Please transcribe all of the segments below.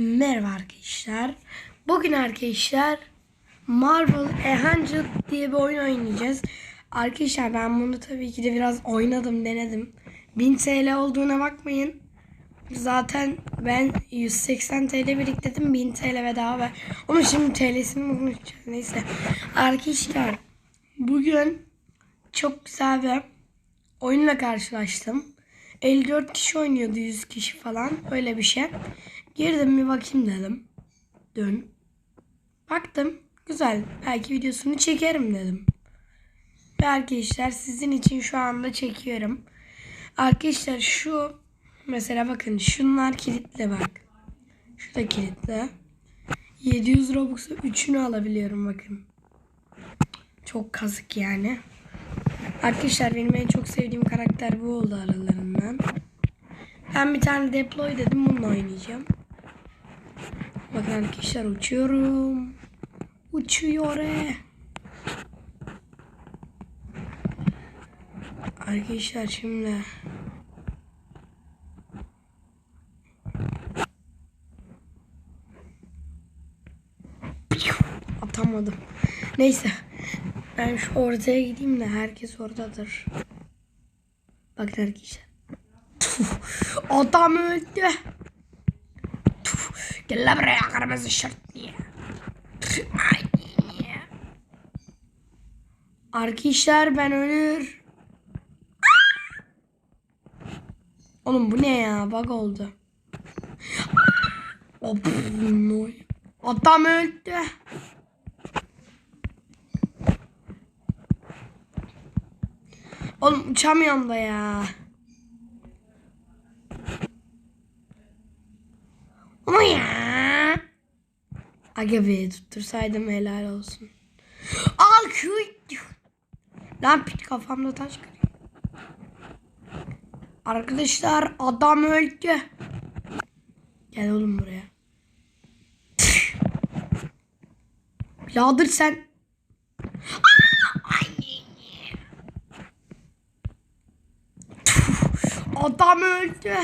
Merhaba arkadaşlar. Bugün arkadaşlar Marvel Avengers diye bir oyun oynayacağız. Arkadaşlar ben bunu tabii ki de biraz oynadım, denedim. 1000 TL olduğuna bakmayın. Zaten ben 180 TL biriktirdim. 1000 TL bedava ver. Ama şimdi TL'sini unutacağız. Neyse. Arkadaşlar bugün çok güzel bir oyunla karşılaştım. 54 kişi oynuyordu 100 kişi falan öyle bir şey. Girdim bir bakayım dedim. Dün. Baktım güzel belki videosunu çekerim dedim. Ve arkadaşlar sizin için şu anda çekiyorum. Arkadaşlar şu mesela bakın şunlar kilitli bak. Şu da kilitli. 700 Robux'u 3'ünü alabiliyorum bakın. Çok kazık yani. Arkadaşlar benim en çok sevdiğim karakter bu oldu aralarından. Ben bir tane deploy dedim bununla oynayacağım. Bakın arkadaşlar uçuyorum. Uçuyor. e. Arkadaşlar şimdi atamadım. Neyse. Ben şu ortaya gideyim de herkes oradadır. Bakın arkadaşlar. Adam öldü. Gel lan buraya kırmızı. Tuf, ay. Arkadaşlar ben ölür. Oğlum bu ne ya? Bug oldu. Hop, no. Adam öldü. Oğlum uçamıyorum da ya. Ama ya. Aga be tuttursaydım helal olsun. Al köy. Lan pit kafamda taş kırıyor. Arkadaşlar adam öldü. Gel oğlum buraya. Birader sen. Adam öldü.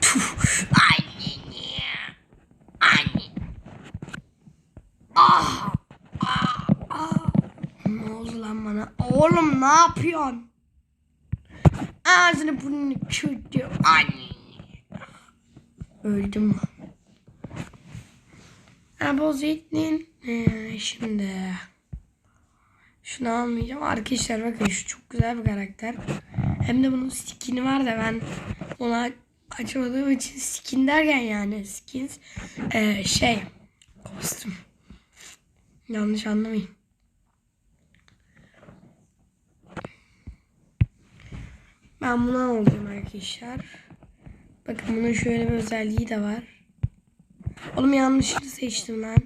Tuf. Anne. Anne. Ah. Ah. Ah. Ne oldu lan bana? Oğlum ne yapıyorsun? Ağzını burnunu. Anne. Öldüm. Abozettin. Ee, şimdi. Şunu almayacağım. Arkadaşlar bakın şu çok güzel bir karakter. Hem de bunun skin'i var da ben ona açmadığım için skin derken yani skins ee, şey kostüm. Yanlış anlamayın. Ben bunu alacağım arkadaşlar. Bakın bunun şöyle bir özelliği de var. Oğlum yanlışını seçtim lan.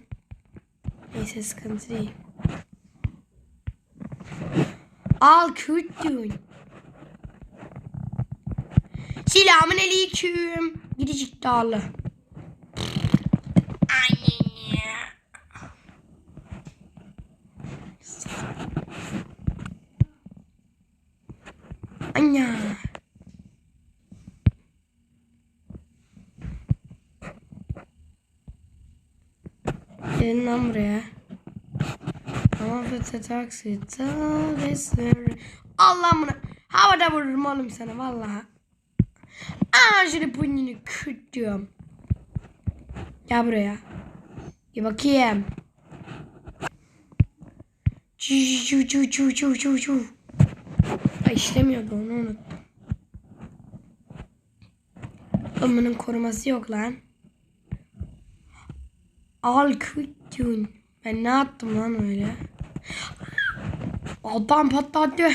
Neyse sıkıntı değil. Al küttün. Selamun aleyküm. Gidecek dağlı. Anya. Gelin lan buraya. Ama fete taksi vesaire. Allah bunu. Havada vururum oğlum sana vallahi. Ağzını burnunu kırdım. Gel buraya. Gel bakayım. Çu çu çu çu çu çu çu. Ay işlemiyordu onu unuttum. Bunun koruması yok lan. Al kütün. Ben ne attım lan öyle? Adam patladı.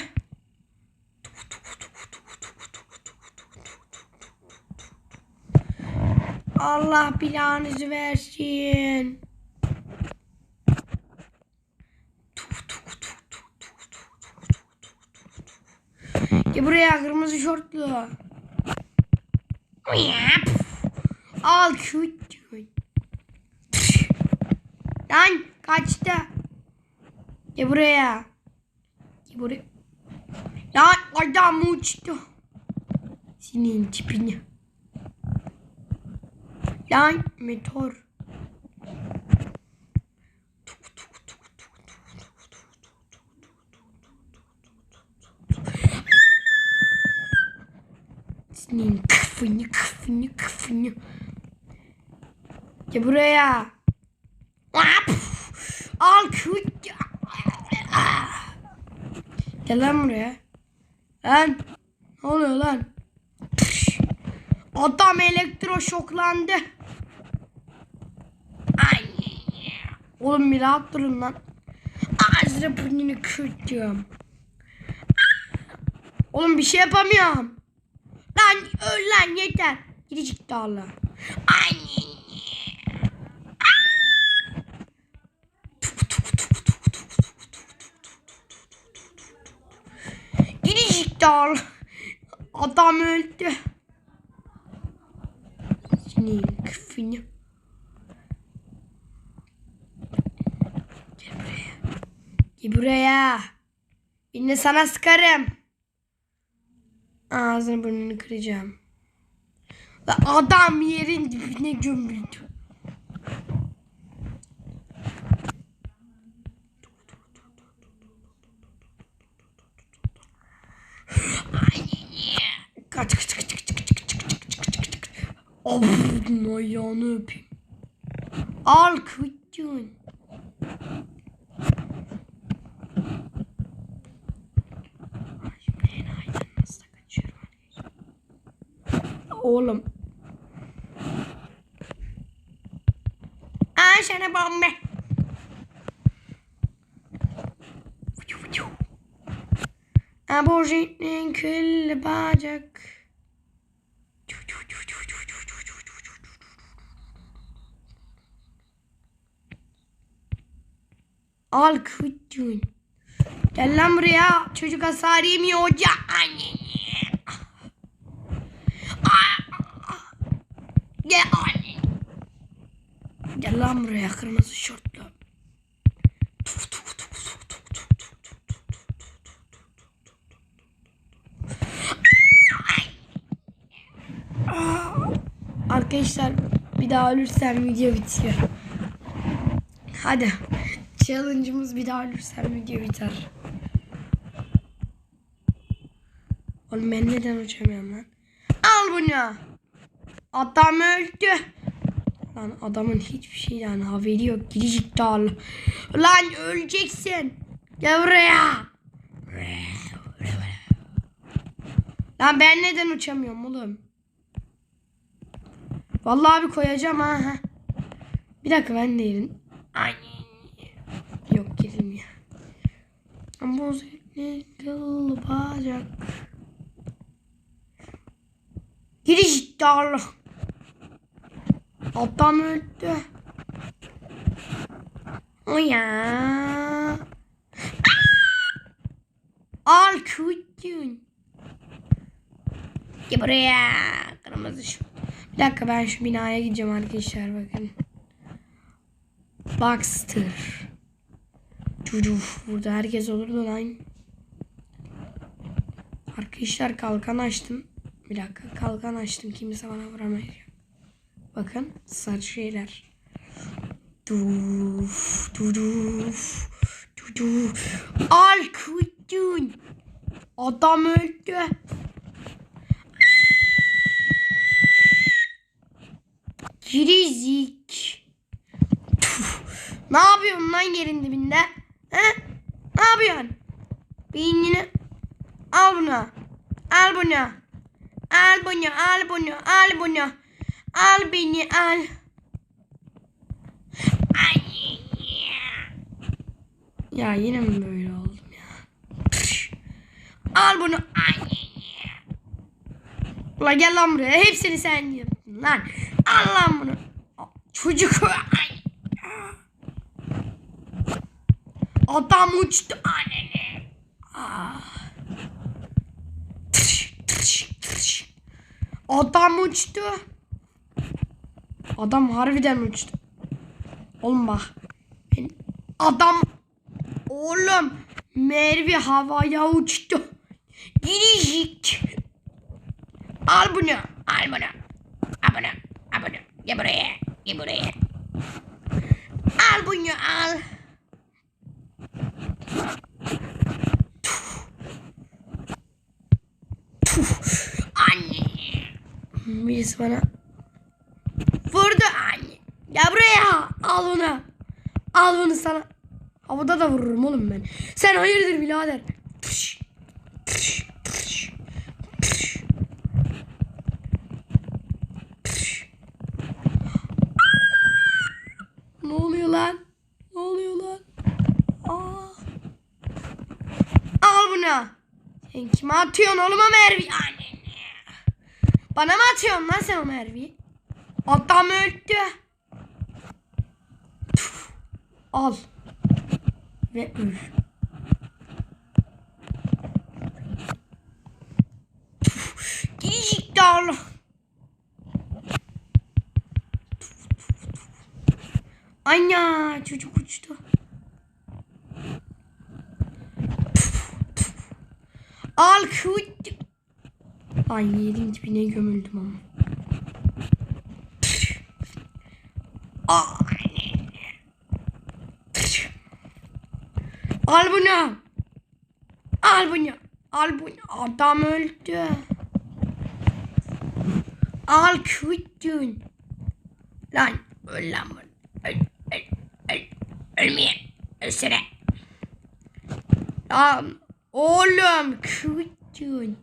Allah belanızı versin. Gel buraya kırmızı şortlu. Al kütün. Lan kaçtı. Gel buraya. Gel buraya. Lan adam uçtu. Senin tipini. Lan meteor. Senin kafanı kafanı kafanı. Gel buraya. Al kut. Gel lan buraya. Lan. Ne oluyor lan? Adam elektroşoklandı. Ay. Oğlum bir rahat durun lan. Ağzına burnunu kıracağım. Oğlum bir şey yapamıyorum. Lan öl lan yeter. Gidecek dağla. Ay. Dağla. Adam öldü. Senin kıfını. Gel buraya. Gel buraya. De sana sıkarım. Ağzını burnunu kıracağım. La adam yerin dibine gömüldü. Kaç kaç kaç kaç kaç kaç kaç kaç kaç kaç kaç. Of ayağını öpeyim. Al kıçın. Oğlum. Aa sana bombe. Aborjinin kıllı bacak. Al kütün. Gel lan buraya. Çocuk hasar yemiyor hoca. Anne. Gel. Gel lan buraya kırmızı şortlu. Arkadaşlar bir daha ölürsem video bitiyor. Hadi. Challenge'ımız bir daha ölürsem video biter. Oğlum ben neden uçamıyorum lan? Al bunu. Adam öldü. Lan adamın hiçbir şeyden haberi yok. Gidecek dağlı. Lan öleceksin. Gel buraya. Lan ben neden uçamıyorum oğlum? Vallahi bir koyacağım ha. Bir dakika ben de yerin. Ay. Yok girilmiyor. Ama ne kıllı bacak. Giriş darlı. Adam öldü. O ya. Al kutun. Gel buraya. Kırmızı şu. Bir dakika ben şu binaya gideceğim arkadaşlar bakın. Baxter. Cuf burada herkes olurdu lan. Arkadaşlar kalkan açtım. Bir dakika kalkan açtım. Kimse bana vuramayacak. Bakın sarı şeyler. Duf, duduf, duduf. Al kutun. Adam öldü. Girizik. Ne yapıyorsun lan yerin dibinde? He? Ne yapıyorsun? Beynini al bunu. Al bunu. Al bunu, al bunu, al bunu. Al beni, al. Ay. Ya yine mi böyle oldum ya? Al bunu. Ay. Ulan gel lan buraya. Hepsini sen yaptın lan. Al lan bunu. Çocuk. Ay. Adam uçtu anneni. Ah. Tırş, tırş, tırş. Adam uçtu. Adam harbiden uçtu. Oğlum bak. Adam oğlum Merve havaya uçtu. Girişik. Al bunu. Al bunu. Al bunu. Al bunu. Gel buraya. Gel buraya. Al bunu al. Anne. Birisi bana vurdu anne. Gel buraya. Al bunu. Al bunu sana. Havada da vururum oğlum ben. Sen hayırdır birader. Pış, pış, pış. Pış. Ne oluyor lan? Ne oluyor lan? Aa. Al bunu. Sen kime atıyorsun oğlum o mermiyi? Anne. Bana mı atıyorsun lan sen o mermiyi? Adam öldü. Tüh. Al. Ve öl. Gecikti Allah. Anya çocuk uçtu. Al kut. Ay yerin dibine gömüldüm ama. Al bunu. Al bunu. Al bunu. Adam öldü. Al kutun. Lan öl lan bunu. Öl, öl, öl. Ölmeye. Ölsene. Lan oğlum kutun.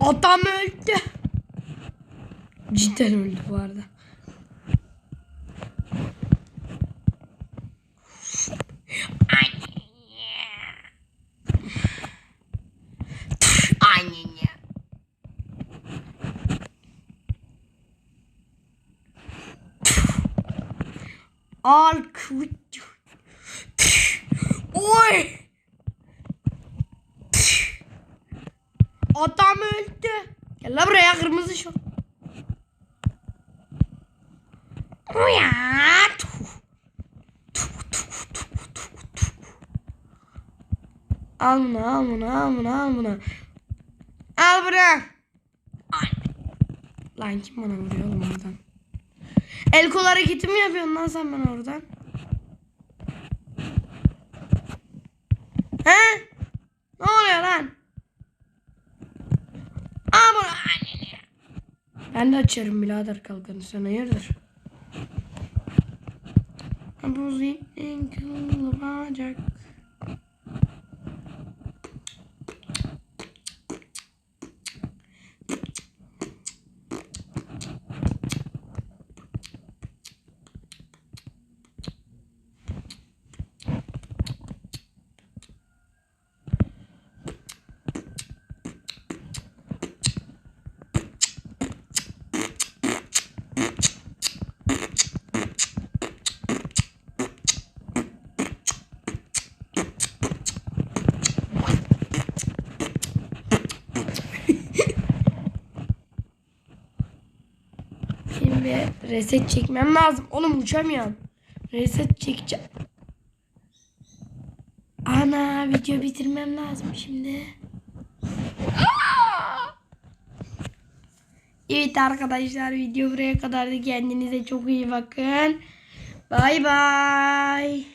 Adam öldü. Cidden öldü bu arada. Al kutu. Oy. Adam öldü. Gel lan buraya kırmızı şu. Uya. Al bunu al bunu al bunu al bunu. Al bunu. Lan kim bana vuruyor oğlum oradan? El kol hareketi mi yapıyorsun lan sen bana oradan? He? Ne oluyor lan? Al bunu. Anneni. Ben de açarım birader kalkanı sen hayırdır? Bu zihnin kılı bacak. Reset çekmem lazım. Oğlum uçamıyorum. Reset çekeceğim. Ana video bitirmem lazım şimdi. Evet arkadaşlar video buraya kadardı. Kendinize çok iyi bakın. Bay bay.